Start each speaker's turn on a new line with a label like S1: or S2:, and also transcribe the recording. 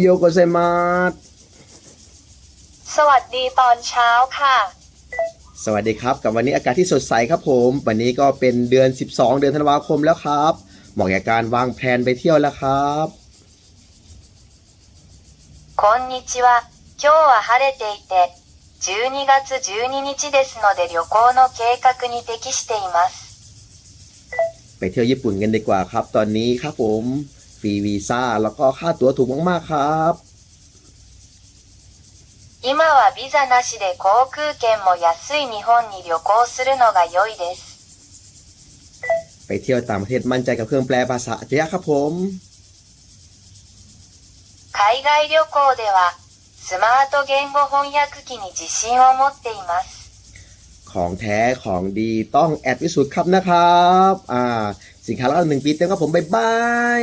S1: โยโกเซมาส
S2: สวัสดีตอนเช้าค่ะ
S1: สวัสดีครับ กับวันนี้อากาศที่สดใสครับผม วันนี้ก็เป็นเดือน 12 เดือนธันวาคมแล้วครับเหมาะแก่การวางแผนไปเที่ยวแล้วครับ
S2: こんにちは。今日は晴れていて、12月12日ですので旅行の計画に適しています。
S1: ไปเที่ยวญี่ปุ่นกันดีกว่าครับ ตอนนี้ครับผม ฟรีวีซ่าแล้วก็ค่าตั๋วถูกมากๆครับ
S2: 今はビザなしで航空券も安い日本に旅行するのが良いです。
S1: ไปเที่ยวต่างประเทศมั่นใจกับเครื่องแปลภาษาอัจฉริยะครับผม
S2: 海外旅行では、スマート言語翻訳機に自信を持っています。
S1: ของแท้ของดีต้องแอดวิสุทธ์ครับนะครับ อ่า สินค้าละหนึ่งปีเต็มครับผม บ๊ายบาย